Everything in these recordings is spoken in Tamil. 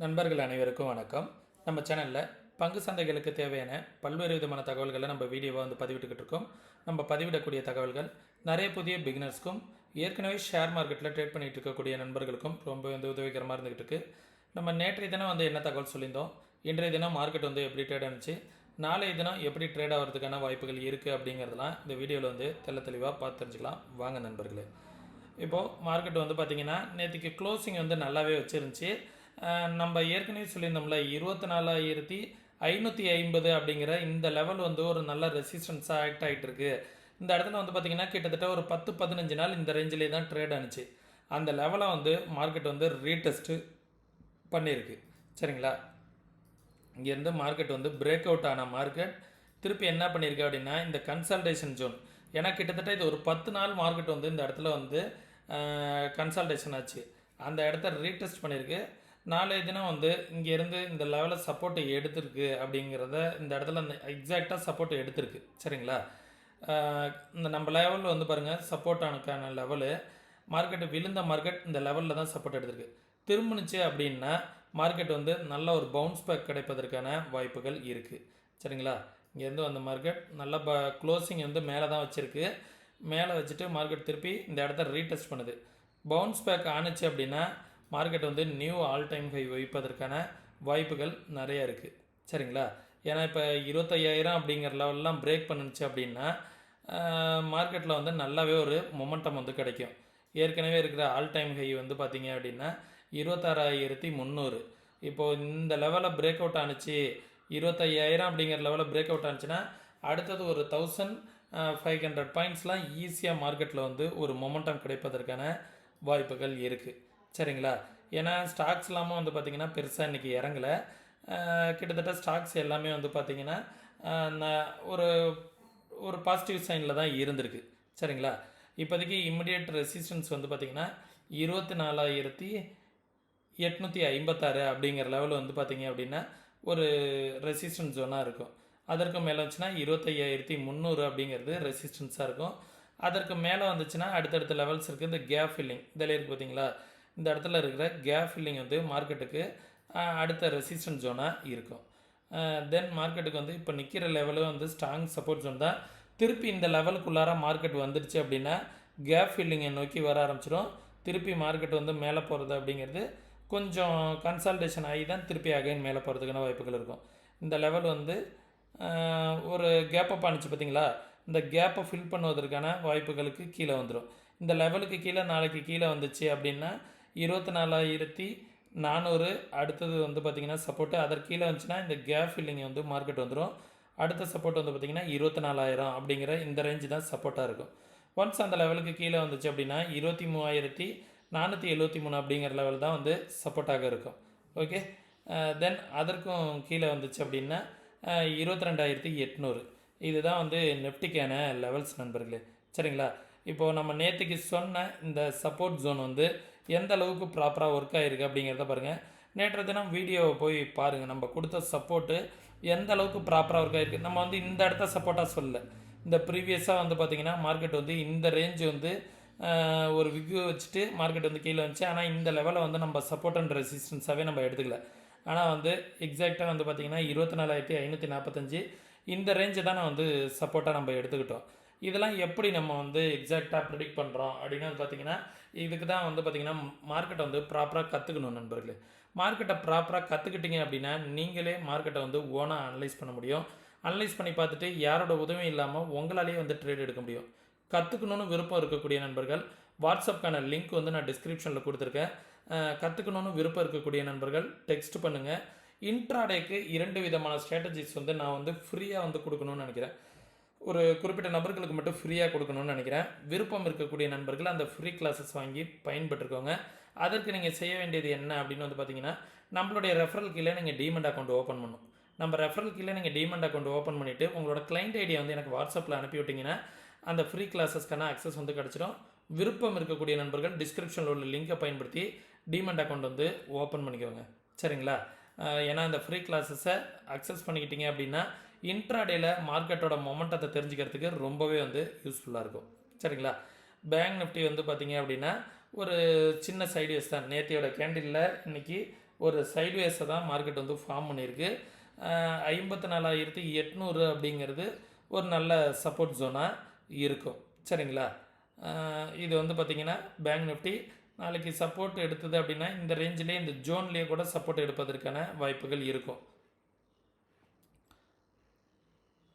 நண்பர்கள் அனைவருக்கும் வணக்கம். நம்ம சேனலில் பங்கு சந்தைகளுக்கு தேவையான பல்வேறு விதமான தகவல்களை நம்ம வீடியோவாக வந்து பதிவிட்டுக்கிட்டு இருக்கோம். நம்ம பதிவிடக்கூடிய தகவல்கள் நிறைய புதிய பிகினர்ஸ்க்கும் ஏற்கனவே ஷேர் மார்க்கெட்டில் ட்ரேட் பண்ணிகிட்டு இருக்கக்கூடிய நண்பர்களுக்கும் ரொம்ப வந்து உதவிகரமாக இருந்துகிட்டு இருக்கு. நம்ம நேற்றைய தினம் வந்து என்ன தகவல் சொல்லியிருந்தோம்? இன்றைய தினம் மார்க்கெட் வந்து எப்படி ட்ரேட் ஆனிச்சு? நாளைய தினம் எப்படி ட்ரேட் ஆகிறதுக்கான வாய்ப்புகள் இருக்குது அப்படிங்கிறதெல்லாம் இந்த வீடியோவில் வந்து தெள்ள தெளிவாக பார்த்து தெரிஞ்சுக்கலாம். வாங்க நண்பர்களே. இப்போது மார்க்கெட் வந்து பார்த்திங்கன்னா நேற்றுக்கு க்ளோசிங் வந்து நல்லாவே வச்சுருந்துச்சி. நம்ம ஏற்கனவே சொல்லியிருந்தோம்ல இருபத்தி நாலாயிரத்தி ஐநூற்றி ஐம்பது அப்படிங்கிற இந்த லெவல் வந்து ஒரு நல்ல ரெசிஸ்டன்ஸாக ஆக்ட் ஆகிட்டு இருக்கு இந்த இடத்துல வந்து பார்த்திங்கன்னா கிட்டத்தட்ட ஒரு பத்து பதினஞ்சு நாள் இந்த ரேஞ்சிலே தான் ட்ரேட் ஆனிச்சு. அந்த லெவலை வந்து மார்க்கெட் வந்து ரீடெஸ்ட்டு பண்ணியிருக்கு. சரிங்களா? இங்கேருந்து மார்க்கெட் வந்து பிரேக் அவுட் ஆன மார்க்கெட் திருப்பி என்ன பண்ணியிருக்கு அப்படின்னா இந்த கன்சல்டேஷன் ஜோன் ஏன்னா கிட்டத்தட்ட இது ஒரு பத்து நாள் மார்க்கெட் வந்து இந்த இடத்துல வந்து கன்சல்டேஷன் ஆச்சு. அந்த இடத்த ரீடெஸ்ட் பண்ணியிருக்கு. நாளைய தினம் வந்து இங்கேருந்து இந்த லெவலில் சப்போர்ட்டை எடுத்திருக்கு அப்படிங்கிறத இந்த இடத்துல அந்த எக்ஸாக்டாக சப்போர்ட்டை எடுத்திருக்கு. சரிங்களா? இந்த நம்ம லெவலில் வந்து பாருங்கள் சப்போர்ட்டானுக்கான லெவலு மார்க்கெட்டு விழுந்த மார்க்கெட் இந்த லெவலில் தான் சப்போர்ட் எடுத்திருக்கு. திரும்பினுச்சு அப்படின்னா மார்க்கெட் வந்து நல்ல ஒரு பவுன்ஸ் பேக் கிடைப்பதற்கான வாய்ப்புகள் இருக்குது சரிங்களா? இங்கேருந்து அந்த மார்க்கெட் நல்ல ப க்ளோசிங் வந்து மேலே தான் வச்சுருக்கு. மேலே வச்சுட்டு மார்க்கெட் திருப்பி இந்த இடத்த ரீடெஸ்ட் பண்ணுது. பவுன்ஸ் பேக் ஆணுச்சு அப்படின்னா மார்க்கெட் வந்து நியூ ஆல் டைம் ஹை வைப்பதற்கான வாய்ப்புகள் நிறைய இருக்குது சரிங்களா? ஏன்னா இப்போ இருபத்தையாயிரம் அப்படிங்கிற லெவல்லாம் பிரேக் பண்ணுச்சு அப்படின்னா மார்க்கெட்டில் வந்து நல்லாவே ஒரு மொமெண்டம் வந்து கிடைக்கும். ஏற்கனவே இருக்கிற ஆல் டைம் ஹை வந்து பார்த்தீங்க அப்படின்னா இருபத்தாறாயிரத்தி முந்நூறு இப்போது இந்த லெவலில் பிரேக் அவுட் ஆணுச்சு இருபத்தையாயிரம் அப்படிங்கிற லெவலில் பிரேக் அவுட் ஆணுச்சுன்னா அடுத்தது ஒரு தௌசண்ட் ஃபைவ் ஹண்ட்ரட் பாயிண்ட்ஸ்லாம் ஈஸியாக மார்க்கெட்டில் வந்து ஒரு மொமெண்டம் கிடைப்பதற்கான வாய்ப்புகள் இருக்குது சரிங்களா? ஏன்னா ஸ்டாக்ஸ் இல்லாமல் வந்து பார்த்திங்கன்னா பெருசாக இன்றைக்கி இறங்கலை. கிட்டத்தட்ட ஸ்டாக்ஸ் எல்லாமே வந்து பார்த்திங்கன்னா ஒரு ஒரு பாசிட்டிவ் சைனில் தான் இருந்திருக்கு. சரிங்களா? இப்போதைக்கு இம்மிடியட் ரெசிஸ்டன்ஸ் வந்து பார்த்திங்கன்னா இருபத்தி நாலாயிரத்தி எட்நூற்றி ஐம்பத்தாறு அப்படிங்கிற லெவல் வந்து பார்த்திங்க அப்படின்னா ஒரு ரெசிஸ்டன்ஸ் ஜோனாக இருக்கும். அதற்கு மேலே வந்துச்சுன்னா இருபத்தையாயிரத்தி முந்நூறு அப்படிங்கிறது ரெசிஸ்டன்ஸாக இருக்கும். அதற்கு மேலே வந்துச்சுன்னா அடுத்தடுத்த லெவல்ஸ் இருக்குது இந்த கேப் ஃபில்லிங் இதில் இருக்குது பார்த்தீங்களா இந்த இடத்துல இருக்கிற கேப் ஃபில்லிங் வந்து மார்க்கெட்டுக்கு அடுத்த ரெசிஸ்டன்ஸ் ஜோனாக இருக்கும். தென் மார்க்கெட்டுக்கு வந்து இப்போ நிற்கிற லெவலு வந்து ஸ்ட்ராங் சப்போர்ட் ஜோன் தான். திருப்பி இந்த லெவலுக்குள்ளார மார்க்கெட் வந்துடுச்சு அப்படின்னா கேப் ஃபில்லிங்கை நோக்கி வர ஆரம்பிச்சிடும் திருப்பி மார்க்கெட் வந்து மேலே போகிறது அப்படிங்கிறது கொஞ்சம் கன்சல்டேஷன் ஆகி தான் திருப்பி அகைன் மேலே போகிறதுக்கான வாய்ப்புகள் இருக்கும். இந்த லெவல் வந்து ஒரு கேப் அப் ஆனிச்சு பார்த்தீங்களா இந்த கேப்பை ஃபில் பண்ணுவதற்கான வாய்ப்புகளுக்கு கீழே வந்துடும் இந்த லெவலுக்கு கீழே நாளைக்கு கீழே வந்துச்சு அப்படின்னா இருபத்தி நாலாயிரத்தி நானூறு. அடுத்தது வந்து பார்த்திங்கன்னா சப்போர்ட்டு அதற்கு கீழே வந்துச்சுன்னா இந்த கேப் ஃபில்லிங் வந்து மார்க்கெட் வந்துடும் அடுத்த சப்போர்ட் வந்து பார்த்திங்கன்னா இருபத்தி நாலாயிரம் அப்படிங்கிற இந்த ரேஞ்சு தான் சப்போர்ட்டாக இருக்கும். ஒன்ஸ் அந்த லெவலுக்கு கீழே வந்துச்சு அப்படின்னா இருபத்தி மூவாயிரத்தி நானூற்றி எழுபத்தி மூணு அப்படிங்கிற லெவல் தான் வந்து சப்போர்ட்டாக இருக்கும். ஓகே தென் அதற்கும் கீழே வந்துச்சு அப்படின்னா இருபத்தி ரெண்டாயிரத்தி எட்நூறு. இதுதான் வந்து நெஃப்டிக்கான லெவல்ஸ் நண்பர்களே. சரிங்களா? இப்போது நம்ம நேற்றுக்கு சொன்ன இந்த சப்போர்ட் ஜோன் வந்து எந்த அளவுக்கு ப்ராப்பராக ஒர்க் ஆகிருக்கு அப்படிங்கிறத பாருங்கள் நேற்று தினம் வீடியோவை போய் பாருங்கள் நம்ம கொடுத்த சப்போர்ட்டு எந்த அளவுக்கு ப்ராப்பராக ஒர்க் ஆகிருக்கு நம்ம வந்து இந்த இடத்த சப்போர்ட்டாக சொல்லல. இந்த ப்ரீவியஸாக வந்து பார்த்திங்கன்னா மார்க்கெட் வந்து இந்த ரேஞ்ச் வந்து ஒரு விக்யூ வச்சுட்டு மார்க்கெட் வந்து கீழே வந்துச்சு. ஆனால் இந்த லெவலை வந்து நம்ம சப்போர்ட் அண்ட் ரெசிஸ்டன்ஸாகவே நம்ம எடுத்துக்கல. ஆனால் வந்து எக்ஸாக்டாக வந்து பார்த்திங்கன்னா இருபத்தி நாலாயிரத்தி ஐநூற்றி நாற்பத்தஞ்சு இந்த ரேஞ்சை தான் நான் வந்து சப்போர்ட்டாக நம்ம எடுத்துக்கிட்டோம். இதெல்லாம் எப்படி நம்ம வந்து எக்ஸாக்டாக ப்ரிடிக்ட் பண்ணுறோம் அப்படின்னு பார்த்தீங்கன்னா இதுக்கு தான் வந்து பார்த்திங்கன்னா மார்க்கெட்டை வந்து ப்ராப்பராக கற்றுக்கணும் நண்பர்களே. மார்க்கெட்டை ப்ராப்பராக கற்றுக்கிட்டீங்க அப்படின்னா நீங்களே மார்க்கெட்டை வந்து ஓனாக அனலைஸ் பண்ண முடியும். அனலைஸ் பண்ணி பார்த்துட்டு யாரோட உதவியும் இல்லாமல் உங்களாலேயே வந்து ட்ரேட் எடுக்க முடியும். கற்றுக்கணும்னு விருப்பம் இருக்கக்கூடிய நண்பர்கள் வாட்ஸ்அப்க்கான லிங்க் வந்து நான் டிஸ்கிரிப்ஷனில் கொடுத்துருக்கேன். கற்றுக்கணும்னு விருப்பம் இருக்கக்கூடிய நண்பர்கள் டெக்ஸ்ட் பண்ணுங்கள் இன்ட்ராடேக்கு இரண்டு விதமான ஸ்ட்ராட்டஜிஸ் வந்து நான் வந்து ஃப்ரீயாக வந்து கொடுக்கணும்னு நினைக்கிறேன். ஒரு குறிப்பிட்ட நபர்களுக்கு மட்டும் ஃப்ரீயாக கொடுக்கணும்னு நினைக்கிறேன். விருப்பம் இருக்கக்கூடிய நண்பர்கள் அந்த ஃப்ரீ கிளாஸஸ் வாங்கி பயன்பெற்றுக்கோங்க. அதற்கு நீங்கள் செய்ய வேண்டியது என்ன அப்படின்னு வந்து பார்த்தீங்கன்னா நம்மளுடைய ரெஃபரல் கீழே நீங்கள் டீமெண்ட் அக்கௌண்ட் ஓப்பன் பண்ணணும். நம்ம ரெஃபரல் கீழே நீங்கள் டீமெண்ட் அக்கௌண்ட் ஓப்பன் பண்ணிவிட்டு உங்களோட கிளைண்ட் ஐடியா வந்து எனக்கு வாட்ஸ்அப்பில் அனுப்பி விட்டிங்கன்னா அந்த ஃப்ரீ கிளாஸஸ்க்கான அக்சஸ் வந்து கிடச்சிடும் விருப்பம் இருக்கக்கூடிய நண்பர்கள் டிஸ்கிரிப்ஷனில் உள்ள லிங்கை பயன்படுத்தி டீமெண்ட் அக்கௌண்ட் வந்து ஓப்பன் பண்ணிக்கோங்க. சரிங்களா? ஏன்னா இந்த ஃப்ரீ கிளாஸஸை அக்சஸ் பண்ணிக்கிட்டீங்க அப்படின்னா இன்ட்ராடேல மார்க்கெட்டோட மொமெண்டத்தை தெரிஞ்சுக்கிறதுக்கு ரொம்பவே வந்து யூஸ்ஃபுல்லாக இருக்கும். சரிங்களா? பேங்க் நிஃப்டி வந்து பார்த்தீங்க அப்படின்னா ஒரு சின்ன சைடுவேஸ் தான். நேத்தியோட கேண்டிலில் இன்னைக்கு ஒரு சைடுவேஸை தான் மார்க்கெட் வந்து ஃபார்ம் பண்ணியிருக்கு. ஐம்பத்தி நாலாயிரத்தி எட்நூறு அப்படிங்கிறது ஒரு நல்ல சப்போர்ட் ஜோனாக இருக்கும். சரிங்களா? இது வந்து பார்த்திங்கன்னா பேங்க் நிஃப்டி நாளைக்கு சப்போர்ட் எடுத்தது அப்படின்னா இந்த ரேஞ்சிலே இந்த ஜோன்லேயே கூட சப்போர்ட் எடுப்பதற்கான வாய்ப்புகள் இருக்கும்.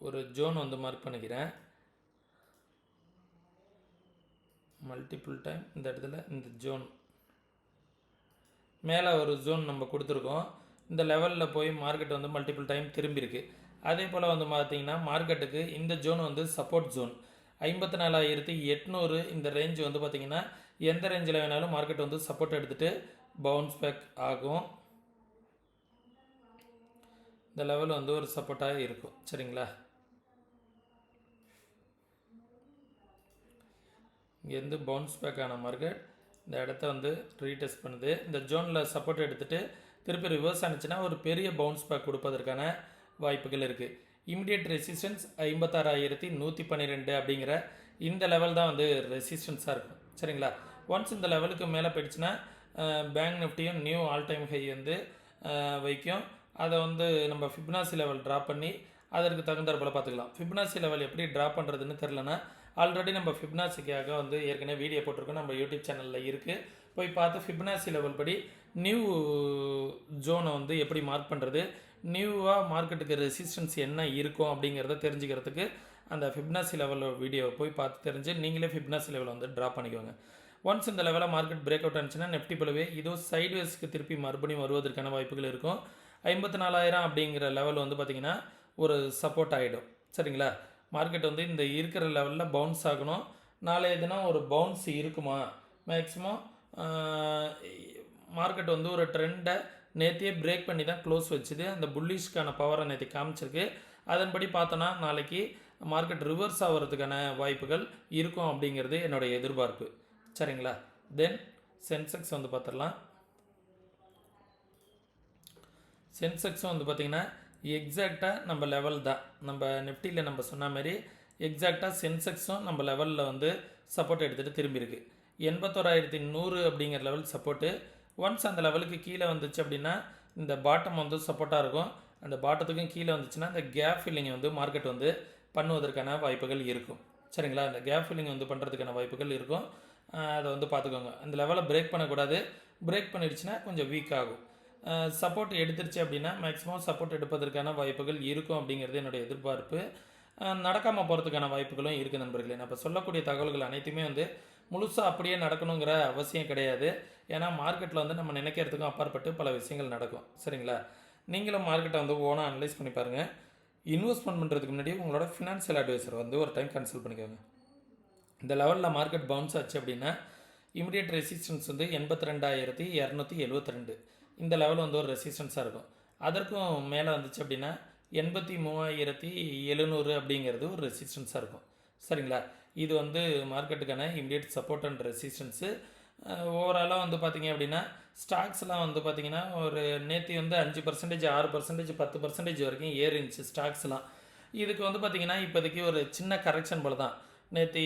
ஒரு ஜோன் வந்து மார்க் பண்ணிக்கிறேன். மல்டிபிள் டைம் இந்த இடத்துல இந்த ஜோன் மேலே ஒரு ஜோன் நம்ம கொடுத்துருக்கோம். இந்த லெவலில் போய் மார்க்கெட் வந்து மல்டிபிள் டைம் திரும்பியிருக்கு. அதே போல் வந்து பார்த்தீங்கன்னா மார்க்கெட்டுக்கு இந்த ஜோன் வந்து சப்போர்ட் ஜோன் ஐம்பத்தி நாலாயிரத்தி எட்நூறு இந்த ரேஞ்ச் வந்து பார்த்திங்கன்னா எந்த ரேஞ்சில் வேணாலும் மார்க்கெட் வந்து சப்போர்ட் எடுத்துகிட்டு பவுன்ஸ் பேக் ஆகும். இந்த லெவல் வந்து ஒரு சப்போர்ட்டாக இருக்கும். சரிங்களா? இங்கேருந்து பவுன்ஸ் பேக் ஆன மார்க்கெட் இந்த இடத்த வந்து ரீடெஸ்ட் பண்ணுது. இந்த ஜோனில் சப்போர்ட் எடுத்துகிட்டு திருப்பி ரிவர்ஸ் ஆனிச்சுன்னா ஒரு பெரிய பவுன்ஸ் பேக் கொடுப்பதற்கான வாய்ப்புகள் இருக்குது இமிடியேட் ரெசிஸ்டன்ஸ் ஐம்பத்தாறாயிரத்தி நூற்றி பன்னிரெண்டு அப்படிங்கிற இந்த லெவல் தான் வந்து ரெசிஸ்டன்ஸாக இருக்கும். சரிங்களா? ஒன்ஸ் இந்த லெவலுக்கு மேலே போயிடுச்சுன்னா பேங்க் நிஃப்டியும் நியூ ஆல் டைம் ஹை வந்து வைக்கும். அதை வந்து நம்ம ஃபிப்னாசி லெவல் ட்ராப் பண்ணி அதற்கு தகுந்தாற் போல் பார்த்துக்கலாம். ஃபிப்னாசி லெவல் எப்படி ட்ராப் பண்ணுறதுன்னு தெரிலனா ஆல்ரெடி நம்ம ஃபிப்னாசிக்காக வந்து ஏற்கனவே வீடியோ போட்டிருக்கோம். நம்ம யூடியூப் சேனலில் இருக்குது போய் பார்த்து ஃபிப்னாசி லெவல் படி நியூ ஜோனை வந்து எப்படி மார்க் பண்ணுறது நியூவாக மார்க்கெட்டுக்கு ரெசிஸ்டன்ஸ் என்ன இருக்கும் அப்படிங்கிறத தெரிஞ்சுக்கிறதுக்கு அந்த ஃபிப்னாசி லெவல் வீடியோவை போய் பார்த்து தெரிஞ்சு நீங்களே ஃபிப்னாசி லெவல் வந்து ட்ராப் பண்ணிக்கோங்க. ஒன்ஸ் இந்த லெவலில் மார்க்கெட் பிரேக் அவுட் ஆனிச்சுன்னா நெஃப்டி போலவே இதுவும் சைட்வேஸ்க்கு திருப்பி மறுபடியும் வருவதற்கான வாய்ப்புகள் இருக்கும். ஐம்பத்தி நாலாயிரம் அப்படிங்கிற லெவல் வந்து பார்த்திங்கன்னா ஒரு சப்போர்ட் ஆகிடும் சரிங்களா? மார்க்கெட் வந்து இந்த இருக்கிற லெவலில் பவுன்ஸ் ஆகணும். நாளைய தினம் ஒரு பவுன்ஸ் இருக்குமா? மேக்ஸிமம் மார்க்கெட் வந்து ஒரு ட்ரெண்டை நேற்றியே பிரேக் பண்ணி தான் க்ளோஸ் வச்சுது. அந்த புல்லிஷ்க்கான பவரை நேற்று காமிச்சிருக்கு. அதன்படி பார்த்தோன்னா நாளைக்கு மார்க்கெட் ரிவர்ஸ் ஆகிறதுக்கான வாய்ப்புகள் இருக்கும் அப்படிங்கிறது என்னுடைய எதிர்பார்ப்பு. சரிங்களா? தென் சென்செக்ஸ் வந்து பார்த்துடலாம் சென்செக்ஸும் வந்து பார்த்திங்கன்னா எக்ஸாக்டாக நம்ம லெவல் தான். நம்ம நிஃப்டியில் நம்ம சொன்ன மாதிரி எக்ஸாக்டாக சென்செக்ஸும் நம்ம லெவலில் வந்து சப்போர்ட் எடுத்துகிட்டு திரும்பியிருக்கு எண்பத்தோராயிரத்தி நூறு அப்படிங்கிற லெவல் சப்போர்ட்டு ஒன்ஸ் அந்த லெவலுக்கு கீழே வந்துச்சு அப்படின்னா இந்த பாட்டம் வந்து சப்போர்ட்டாக இருக்கும். அந்த பாட்டத்துக்கும் கீழே வந்துச்சுன்னா அந்த கேப் ஃபில்லிங் வந்து மார்க்கெட் வந்து பண்ணுவதற்கான வாய்ப்புகள் இருக்கும். சரிங்களா? அந்த கேப் ஃபில்லிங் வந்து பண்ணுறதுக்கான வாய்ப்புகள் இருக்கும். அதை வந்து பார்த்துக்கோங்க. அந்த லெவலை பிரேக் பண்ணக்கூடாது. பிரேக் பண்ணிடுச்சுன்னா கொஞ்சம் வீக் ஆகும். சப்போர்ட் எடுத்துருச்சு அப்படின்னா மேக்ஸிமம் சப்போர்ட் எடுப்பதற்கான வாய்ப்புகள் இருக்கும் அப்படிங்கிறது என்னுடைய எதிர்பார்ப்பு. நடக்காமல் போகிறதுக்கான வாய்ப்புகளும் இருக்குது நண்பர்களே. நான் இப்போ சொல்லக்கூடிய தகவல்கள் அனைத்துமே வந்து முழுசாக அப்படியே நடக்கணுங்கிற அவசியம் கிடையாது. ஏன்னா மார்க்கெட்டில் வந்து நம்ம நினைக்கிறதுக்கும் அப்பாற்பட்டு பல விஷயங்கள் நடக்கும். சரிங்களா? நீங்களும் மார்க்கெட்டை வந்து ஓனாக அனலைஸ் பண்ணி பாருங்கள் இன்வெஸ்ட்மெண்ட் பண்ணுறதுக்கு முன்னாடி உங்களோட ஃபினான்ஷியல் அட்வைசர் வந்து ஒரு டைம் கன்சல்ட் பண்ணிக்கோங்க. இந்த லெவலில் மார்க்கெட் பவுன்ஸ் ஆச்சு அப்படின்னா இமிடியட் ரெசிஸ்டன்ஸ் வந்து எண்பத்தி ரெண்டாயிரத்தி இரநூத்தி எழுபத்தி ரெண்டு. இந்த லெவல் வந்து ஒரு ரெசிஸ்டன்ஸாக இருக்கும். அதற்கும் மேலே வந்துச்சு அப்படின்னா எண்பத்தி மூவாயிரத்தி எழுநூறு அப்படிங்கிறது ஒரு ரெசிஸ்டன்ஸாக இருக்கும். சரிங்களா? இது வந்து மார்க்கெட்டுக்கான இமிடியட் சப்போர்ட் அண்ட் ரெசிஸ்டன்ஸு ஓவராலாக வந்து பார்த்தீங்க அப்படின்னா ஸ்டாக்ஸ்லாம் வந்து பார்த்தீங்கன்னா ஒரு நேற்று வந்து அஞ்சு பர்சன்டேஜ் ஆறு பர்சன்டேஜ் பத்து பர்சன்டேஜ் வரைக்கும் ஏறிச்சு ஸ்டாக்ஸ்லாம் இதுக்கு வந்து பார்த்திங்கன்னா இப்போதைக்கு ஒரு சின்ன கரெக்ஷன் போல தான் நேற்று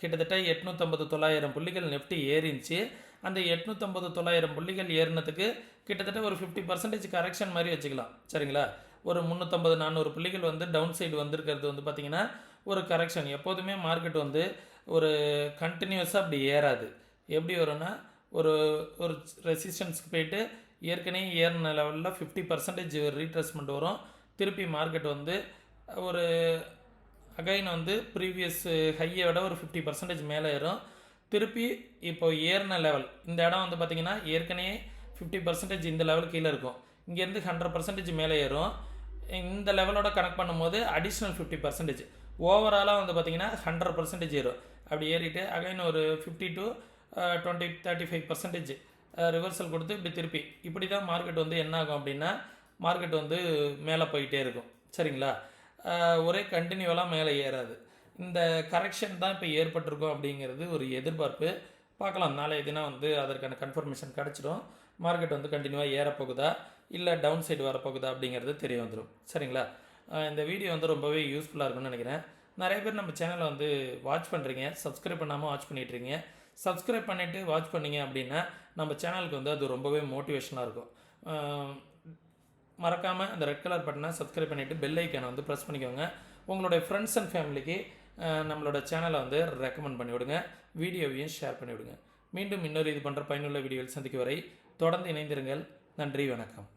கிட்டத்தட்ட எட்நூற்றம்பது தொள்ளாயிரம் புள்ளிகள் நெஃப்டி ஏறிச்சு அந்த எட்நூற்றம்பது தொள்ளாயிரம் புள்ளிகள் ஏறினதுக்கு கிட்டத்தட்ட ஒரு ஃபிஃப்டி பர்சன்டேஜ் கரெக்ஷன் மாதிரி வச்சுக்கலாம். சரிங்களா? ஒரு முந்நூற்றம்பது நானூறு புள்ளிகள் வந்து டவுன் சைடு வந்திருக்கிறது வந்து பார்த்திங்கன்னா ஒரு கரெக்ஷன் எப்போதுமே மார்க்கெட் வந்து ஒரு கண்டினியூஸாக அப்படி ஏறாது. எப்படி வரும்னா ஒரு ஒரு ரெசிஸ்டன்ஸ்க்கு போயிட்டு ஏற்கனவே ஏறின லெவலில் ஃபிஃப்டி பர்சன்டேஜ் ரீட்ரஸ்மெண்ட் வரும். திருப்பி மார்க்கெட் வந்து ஒரு அகைன் வந்து ப்ரீவியஸ் ஹையை விட ஒரு ஃபிஃப்டி பர்சன்டேஜ் மேலே ஏறும். திருப்பி இப்போ ஏறின லெவல் இந்த இடம் வந்து பார்த்திங்கன்னா ஏற்கனவே ஃபிஃப்டி பர்சன்டேஜ் இந்த லெவல் கீழே இருக்கும். இங்கேருந்து ஹண்ட்ரட் பர்சன்டேஜ் மேலே ஏறும். இந்த லெவலோட கனெக்ட் பண்ணும்போது அடிஷ்னல் ஃபிஃப்டி பர்சன்டேஜ் ஓவராலாக வந்து பார்த்திங்கன்னா ஹண்ட்ரட் பர்சன்டேஜ் ஏறும். அப்படி ஏறிட்டு அகைன் ஒரு fifty to twenty thirty five percentage reversal கொடுத்து இப்படி திருப்பி. இப்படி தான் மார்க்கெட் வந்து என்ன ஆகும் அப்படின்னா மார்க்கெட் வந்து மேலே போயிட்டே இருக்கும். சரிங்களா? ஒரே கண்டினியூவலாக மேலே ஏறாது. இந்த கரெக்ஷன் தான் இப்போ ஏற்பட்டிருக்கும் அப்படிங்கிறது ஒரு எதிர்பார்ப்பு. பார்க்கலாம். நாளைய தினம் வந்து அதற்கான கன்ஃபர்மேஷன் கிடச்சிடும். மார்க்கெட் வந்து கண்டினியூவாக ஏறப்போகுதா? இல்லை டவுன் சைடு வரப்போகுதா அப்படிங்கிறது தெரிய வந்துடும் சரிங்களா? இந்த வீடியோ வந்து ரொம்பவே யூஸ்ஃபுல்லாக இருக்கும்னு நினைக்கிறேன். நிறைய பேர் நம்ம சேனலை வந்து வாட்ச் பண்ணுறீங்க சப்ஸ்கிரைப் பண்ணாமல் வாட்ச் பண்ணிகிட்ருக்கீங்க சப்ஸ்கிரைப் பண்ணிவிட்டு வாட்ச் பண்ணிங்க அப்படின்னா நம்ம சேனலுக்கு வந்து அது ரொம்பவே மோட்டிவேஷனாக இருக்கும். மறக்காமல் அந்த ரெட் கலர் பட்டனை சப்ஸ்கிரைப் பண்ணிவிட்டு பெல் ஐக்கானை வந்து ப்ரெஸ் பண்ணிக்கோங்க. உங்களுடைய ஃப்ரெண்ட்ஸ் அண்ட் ஃபேமிலிக்கு நம்மளோட சேனலை வந்து ரெக்கமெண்ட் பண்ணி விடுங்க. வீடியோவையும் ஷேர் பண்ணி விடுங்க. மீண்டும் இன்னொரு இது பண்ணுற பயனுள்ள வீடியோவில் சந்திக்கும் வரை தொடர்ந்து இணைந்திருங்கள். நன்றி வணக்கம்.